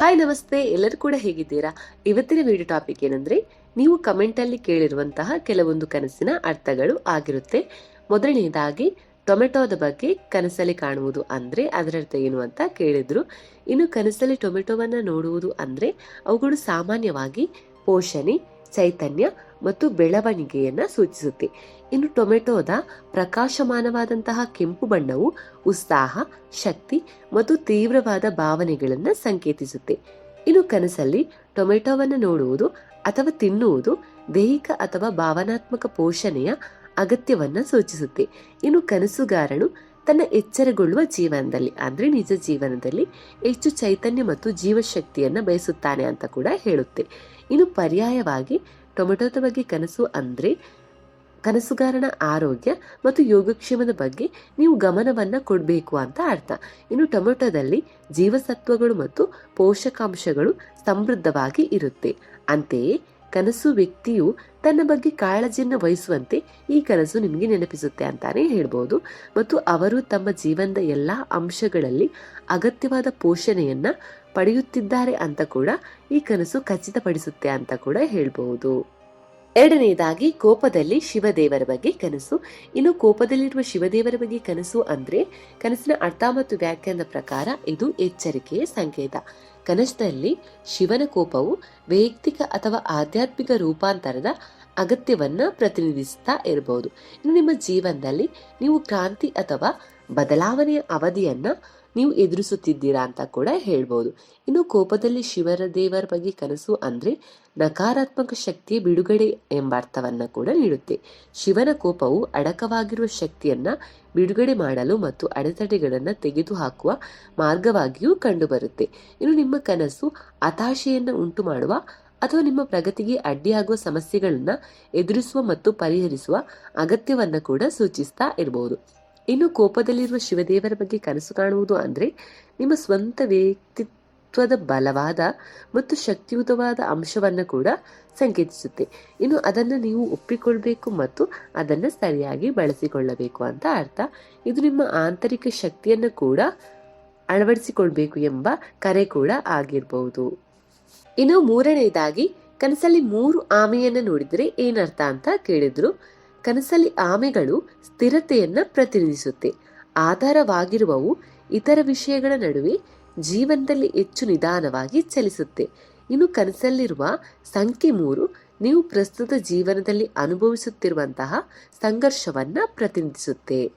Hi ನಮಸ್ತೆ. ಎಲ್ಲರೂ ಕೂಡ ಹೇಗಿದ್ದೀರಾ? ಇವತ್ತಿನ ವಿಡಿಯೋ ಟಾಪಿಕ್ ಏನಂದ್ರೆ, ನೀವು ಕಮೆಂಟಲ್ಲಿ ಕೇಳಿರುವಂತಹ ಕೆಲವೊಂದು ಕನಸಿನ ಅರ್ಥಗಳು ಆಗಿರುತ್ತೆ. ಮೊದಲನೆಯದಾಗಿ ಟೊಮೆಟೊದ ಬಗ್ಗೆ ಕನಸಲ್ಲಿ ಕಾಣುವುದು ಅಂದ್ರೆ ಅದರ ಅರ್ಥ ಏನು ಅಂತ ಕೇಳಿದ್ರು. ಇನ್ನು ಕನಸಲ್ಲಿ ಟೊಮೆಟೊವನ್ನ ನೋಡುವುದು ಅಂದ್ರೆ, ಅವುಗಳು ಸಾಮಾನ್ಯವಾಗಿ ಪೋಷಣೆ ಚೈತನ್ಯ ಮತ್ತು ಬೆಳವಣಿಗೆಯನ್ನು ಸೂಚಿಸುತ್ತೆ. ಇನ್ನು ಟೊಮೆಟೊದ ಪ್ರಕಾಶಮಾನವಾದಂತಹ ಕೆಂಪು ಬಣ್ಣವು ಉತ್ಸಾಹ, ಶಕ್ತಿ ಮತ್ತು ತೀವ್ರವಾದ ಭಾವನೆಗಳನ್ನು ಸಂಕೇತಿಸುತ್ತೆ. ಇನ್ನು ಕನಸಲ್ಲಿ ಟೊಮೆಟೊವನ್ನು ನೋಡುವುದು ಅಥವಾ ತಿನ್ನುವುದು ದೈಹಿಕ ಅಥವಾ ಭಾವನಾತ್ಮಕ ಪೋಷಣೆಯ ಅಗತ್ಯವನ್ನು ಸೂಚಿಸುತ್ತೆ. ಇನ್ನು ಕನಸುಗಾರನು ತನ್ನ ಎಚ್ಚರಗೊಳ್ಳುವ ಜೀವನದಲ್ಲಿ, ಅಂದರೆ ನಿಜ ಜೀವನದಲ್ಲಿ ಹೆಚ್ಚು ಚೈತನ್ಯ ಮತ್ತು ಜೀವಶಕ್ತಿಯನ್ನು ಬಯಸುತ್ತಾನೆ ಅಂತ ಕೂಡ ಹೇಳುತ್ತೆ. ಇನ್ನು ಪರ್ಯಾಯವಾಗಿ ಟೊಮೆಟೊದ ಬಗ್ಗೆ ಕನಸು ಅಂದರೆ ಕನಸುಗಾರನ ಆರೋಗ್ಯ ಮತ್ತು ಯೋಗಕ್ಷೇಮದ ಬಗ್ಗೆ ನೀವು ಗಮನವನ್ನು ಕೊಡಬೇಕು ಅಂತ ಅರ್ಥ. ಇನ್ನು ಟೊಮೆಟೊದಲ್ಲಿ ಜೀವಸತ್ವಗಳು ಮತ್ತು ಪೋಷಕಾಂಶಗಳು ಸಮೃದ್ಧವಾಗಿ ಇರುತ್ತೆ. ಅಂತೆಯೇ ಕನಸು ವ್ಯಕ್ತಿಯು ತನ್ನ ಬಗ್ಗೆ ಕಾಳಜಿಯನ್ನು ವಹಿಸುವಂತೆ ಈ ಕನಸು ನಿಮಗೆ ನೆನಪಿಸುತ್ತೆ ಅಂತಾನೆ ಹೇಳ್ಬೋದು. ಮತ್ತು ಅವರು ತಮ್ಮ ಜೀವನದ ಎಲ್ಲಾ ಅಂಶಗಳಲ್ಲಿ ಅಗತ್ಯವಾದ ಪೋಷಣೆಯನ್ನ ಪಡೆಯುತ್ತಿದ್ದಾರೆ ಅಂತ ಕೂಡ ಈ ಕನಸು ಖಚಿತಪಡಿಸುತ್ತೆ ಅಂತ ಕೂಡ ಹೇಳ್ಬಹುದು ಎರಡನೆಯದಾಗಿ ಕೋಪದಲ್ಲಿ ಶಿವದೇವರ ಬಗ್ಗೆ ಕನಸು. ಇನ್ನು ಕೋಪದಲ್ಲಿರುವ ಶಿವದೇವರ ಬಗ್ಗೆ ಕನಸು ಅಂದ್ರೆ ಕನಸಿನ ಅರ್ಥ ಮತ್ತು ವ್ಯಾಖ್ಯಾನದ ಪ್ರಕಾರ ಇದು ಎಚ್ಚರಿಕೆಯ ಸಂಕೇತ. ಕನಸಿನಲ್ಲಿ ಶಿವನ ಕೋಪವು ವೈಯಕ್ತಿಕ ಅಥವಾ ಆಧ್ಯಾತ್ಮಿಕ ರೂಪಾಂತರದ ಅಗತ್ಯವನ್ನ ಪ್ರತಿನಿಧಿಸ್ತಾ ಇರಬಹುದು. ಇನ್ನು ನಿಮ್ಮ ಜೀವನದಲ್ಲಿ ನೀವು ಕ್ರಾಂತಿ ಅಥವಾ ಬದಲಾವಣೆಯ ಅವಧಿಯನ್ನ ನೀವು ಎದುರಿಸುತ್ತಿದ್ದೀರಾ ಅಂತ ಕೂಡ ಹೇಳ್ಬೋದು. ಇನ್ನು ಕೋಪದಲ್ಲಿ ಶಿವರ ದೇವರ ಬಗ್ಗೆ ಕನಸು ಅಂದ್ರೆ ನಕಾರಾತ್ಮಕ ಶಕ್ತಿಯ ಬಿಡುಗಡೆ ಎಂಬ ಅರ್ಥವನ್ನ ಕೂಡ ನೀಡುತ್ತೆ. ಶಿವನ ಕೋಪವು ಅಡಕವಾಗಿರುವ ಶಕ್ತಿಯನ್ನ ಬಿಡುಗಡೆ ಮಾಡಲು ಮತ್ತು ಅಡೆತಡೆಗಳನ್ನ ತೆಗೆದುಹಾಕುವ ಮಾರ್ಗವಾಗಿಯೂ ಕಂಡುಬರುತ್ತೆ. ಇನ್ನು ನಿಮ್ಮ ಕನಸು ಹತಾಶೆಯನ್ನು ಉಂಟು ಮಾಡುವ ಅಥವಾ ನಿಮ್ಮ ಪ್ರಗತಿಗೆ ಅಡ್ಡಿಯಾಗುವ ಸಮಸ್ಯೆಗಳನ್ನ ಎದುರಿಸುವ ಮತ್ತು ಪರಿಹರಿಸುವ ಅಗತ್ಯವನ್ನ ಕೂಡ ಸೂಚಿಸ್ತಾ ಇರಬಹುದು ಇನ್ನು ಕೋಪದಲ್ಲಿರುವ ಶಿವದೇವರ ಬಗ್ಗೆ ಕನಸು ಕಾಣುವುದು ಅಂದರೆ ನಿಮ್ಮ ಸ್ವಂತ ವ್ಯಕ್ತಿತ್ವದ ಬಲವಾದ ಮತ್ತು ಶಕ್ತಿಯುತವಾದ ಅಂಶವನ್ನು ಕೂಡ ಸಂಕೇತಿಸುತ್ತೆ. ಇನ್ನು ಅದನ್ನು ನೀವು ಒಪ್ಪಿಕೊಳ್ಬೇಕು ಮತ್ತು ಅದನ್ನು ಸರಿಯಾಗಿ ಬಳಸಿಕೊಳ್ಳಬೇಕು ಅಂತ ಅರ್ಥ. ಇದು ನಿಮ್ಮ ಆಂತರಿಕ ಶಕ್ತಿಯನ್ನು ಕೂಡ ಅಳವಡಿಸಿಕೊಳ್ಬೇಕು ಎಂಬ ಕರೆ ಕೂಡ ಆಗಿರಬಹುದು ಇನ್ನು ಮೂರನೆಯದಾಗಿ ಕನಸಲ್ಲಿ ಮೂರು ಆಮೆಯನ್ನು ನೋಡಿದರೆ ಏನರ್ಥ ಅಂತ ಕೇಳಿದ್ರು. ಕನಸಲ್ಲಿ ಆಮೆಗಳು ಸ್ಥಿರತೆಯನ್ನ ಪ್ರತಿನಿಧಿಸುತ್ತೆ. ಆಧಾರವಾಗಿರುವವು ಇತರ ವಿಷಯಗಳ ನಡುವೆ ಜೀವನದಲ್ಲಿ ಹೆಚ್ಚು ನಿಧಾನವಾಗಿ ಚಲಿಸುತ್ತೆ. ಇನ್ನು ಕನಸಲ್ಲಿರುವ ಸಂಖ್ಯೆ ಮೂರು, ನೀವು ಪ್ರಸ್ತುತ ಜೀವನದಲ್ಲಿ ಅನುಭವಿಸುತ್ತಿರುವಂತಹ ಸಂಘರ್ಷವನ್ನ ಪ್ರತಿನಿಧಿಸುತ್ತೆ.